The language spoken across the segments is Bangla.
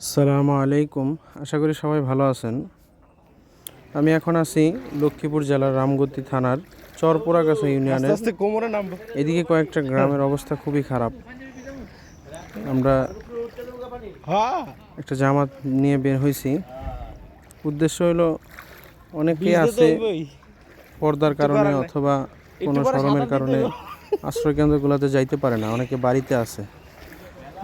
আসসালামু আলাইকুম। আশা করি সবাই ভালো আছেন। আমি এখন আছি লক্ষ্মীপুর জেলার রামগতি থানার ইউনিয়নের কোমরে নামবো। এদিকে কয়েকটা গ্রামের অবস্থা খুবই খারাপ। আমরা হ্যাঁ। একটা জামাত নিয়ে বের হয়েছি। উদ্দেশ্য হলো অনেকেই আছে পর্দার কারণে অথবা কোনো শরমের কারণে আশ্রয়কেন্দ্রগুলোতে যাইতে পারে না। অনেকে বাড়িতে আছে।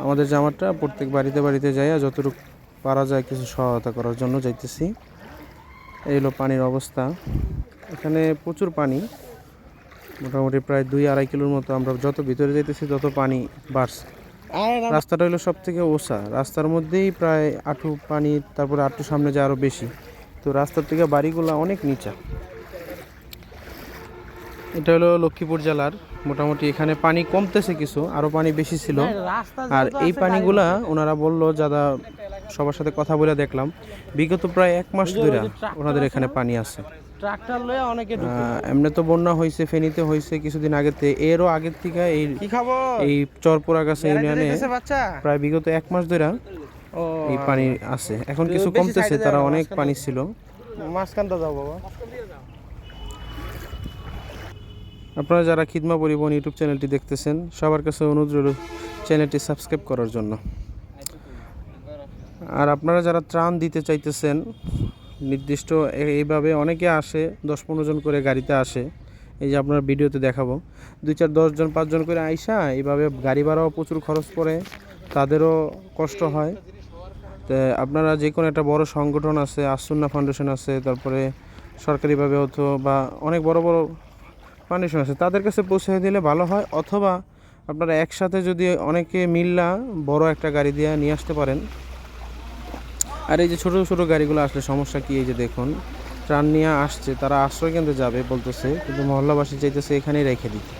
আমাদের জামাতটা প্রত্যেক বাড়িতে বাড়িতে যাইয়া যতটুকু পারা যায় কিছু সহায়তা করার জন্য যাইতেছি। এই হলো পানির অবস্থা। এখানে প্রচুর পানি। মোটামুটি প্রায় দুই আড়াই কিলোর মতো আমরা যত ভিতরে যাইতেছি তত পানি বাড়ছে। রাস্তাটা হলো সব থেকে ওসা। রাস্তার মধ্যেই প্রায় আঁটু পানি তারপরে আঁটু সামনে যায় আরও বেশি। তো রাস্তার থেকে বাড়িগুলো অনেক নিচা। এটা হলো লক্ষ্মীপুর জেলার। মোটামুটি এখানে পানি কমতেছে কিছু আরও পানি বেশি ছিল। আর এই পানিগুলা ওনারা বলল যারা সবার সাথে কথা বলে দেখলাম। বিগত প্রায় এক মাস ধরে ওনাদের এখানে পানি আছে। ট্রাক্টর লয়ে অনেকে এমনি তো বন্যা হয়েছে ফেনীতে হয়েছে কিছুদিন থেকে এরও আগের থেকে এই কি খাব এই চরপুরাগাছা ইউনিয়নে প্রায় বিগত এক মাস ধরে এই পানি আছে। এখন কিছু কমতেছে তারা অনেক পানি ছিল। মাঝখানটা যাও বাবা। আপনারা যারা খিদমা পরিবহন ইউটিউব চ্যানেলটি দেখতেছেন, সবার কাছে অনুরোধ রইল চ্যানেলটি সাবস্ক্রাইব করার জন্য। আর আপনারা যারা ত্রাণ দিতে চাইতেছেন, নির্দিষ্ট এইভাবে অনেকে আসে দশ পনেরো জন করে গাড়িতে আসে, এই যে আপনার ভিডিওতে দেখাবো। দুই চার দশজন পাঁচজন করে আইসা, এইভাবে গাড়ি ভাড়াও প্রচুর খরচ পড়ে, তাদেরও কষ্ট হয়। তো আপনারা যে কোনো একটা বড় সংগঠন আছে, আসুন্না ফাউন্ডেশন আছে, তারপরে সরকারিভাবে হতো বা অনেক বড় বড় ফাউন্ডেশন আছে। তাদের কাছে পৌঁছে দিলে ভালো হয়, অথবা আপনারা একসাথে যদি অনেকে মিল্লা বড় একটা গাড়ি দিয়ে নিয়ে আসতে পারেন। আর এই যে ছোটো ছোটো গাড়িগুলো আসলে সমস্যা কি? এই যে দেখুন, ত্রাণ নিয়ে আসছে, তারা আশ্রয় কেন্দ্রে যাবে বলতেছে, কিন্তু মহল্লাবাসী চাইতেছে এখানেই রেখে দিতে।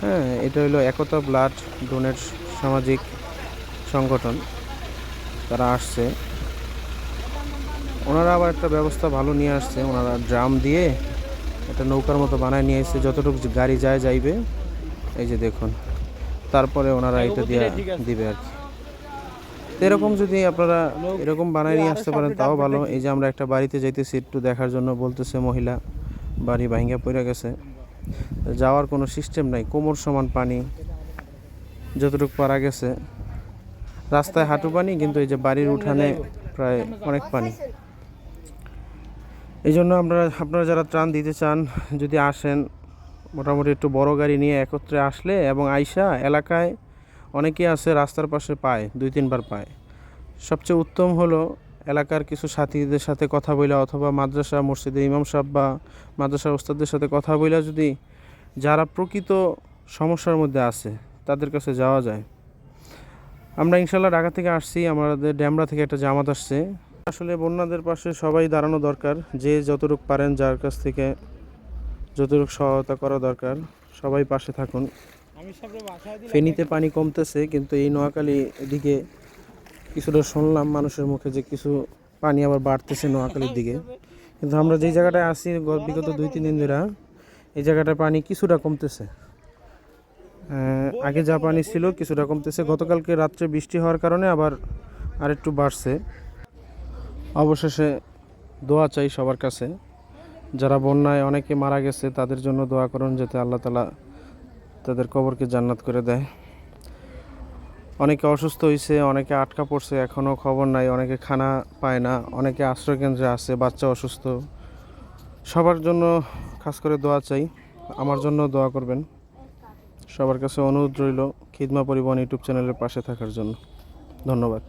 হ্যাঁ এটা হলো একতা ব্লাড ডোনেট সামাজিক সংগঠন। তারা আসছে। ওনারা আবার একটা ব্যবস্থা ভালো নিয়ে আসছে, ওনারা ড্রাম দিয়ে একটা নৌকার মতো বানায় নিয়ে এসে যতটুকু গাড়ি যায় যাইবে, এই যে দেখুন, তারপরে ওনারা এটা দিয়ে দিবে আর কি। এরকম যদি আপনারা এরকম বানায় নিয়ে আসতে পারেন, তাও ভালো। এই যে আমরা একটা বাড়িতে যাইতেছি, একটু দেখার জন্য বলতেছে মহিলা, বাড়ি ভাঙ্গা পড়ে গেছে। যাওয়ার কোনো সিস্টেম নাই, কোমর সমান পানি, যতটুকু পারা গেছে। রাস্তায় হাঁটু পানি, কিন্তু এই যে বাড়ির উঠানে প্রায় অনেক পানি। এই জন্য আমরা আপনারা যারা ত্রাণ দিতে চান, যদি আসেন, মোটামুটি একটু বড় গাড়ি নিয়ে একত্রে আসলে এবং আইসা এলাকায় অনেকেই আছে রাস্তার পাশে পায়, দুই তিনবার পায়। সবচেয়ে উত্তম হলো এলাকার কিছু সাথীদের সাথে কথা বইলা অথবা মাদ্রাসা, মসজিদে ইমাম সাহেব বা মাদ্রাসার ওস্তাদদের সাথে কথা বইলা যদি যারা প্রকৃত সমস্যার মধ্যে আছে, তাদের কাছে যাওয়া যায়। আমরা ইনশাল্লাহ ঢাকা থেকে আসছি, আমাদের ড্যামরা থেকে একটা জামাত আসছে। আসলে বন্যাদের পাশে সবাই দাঁড়ানো দরকার। যে যতটুক পারেন যার কাছ থেকে যতটুক সহায়তা করা দরকার সবাই পাশে থাকুন। ফেনীতে পানি কমতেছে কিন্তু এই নোয়াখালী এদিকে কিছুটা শুনলাম মানুষের মুখে যে কিছু পানি আবার বাড়তেছে নোয়াখালীর দিকে। কিন্তু আমরা যেই জায়গাটায় আসি বিগত দুই তিন দিন ধরে এই জায়গাটায় পানি কিছুটা কমতেছে। আগে যা পানি ছিল কিছুটা কমতেছে। গতকালকে রাত্রে বৃষ্টি হওয়ার কারণে আবার আরেকটু বাড়ছে। অবশেষে দোয়া চাই সবার কাছে। যারা বন্যায় অনেকে মারা গেছে, তাদের জন্য দোয়া করুন যাতে আল্লাহ তালা তাদের কবরকে জান্নাত করে দেয়। অনেকে অসুস্থ হয়েছে অনেকে আটকা পড়ছে এখনও খবর নাই, অনেকে খানা পায় না, অনেকে আশ্রয়কেন্দ্রে আছে, বাচ্চা অসুস্থ। সবার জন্য খাস করে দোয়া চাই, আমার জন্য দোয়া করবেন। সবার কাছে অনুরোধ রইল, খিদমা পরিবহন ইউটিউব চ্যানেলের পাশে থাকার জন্য। ধন্যবাদ।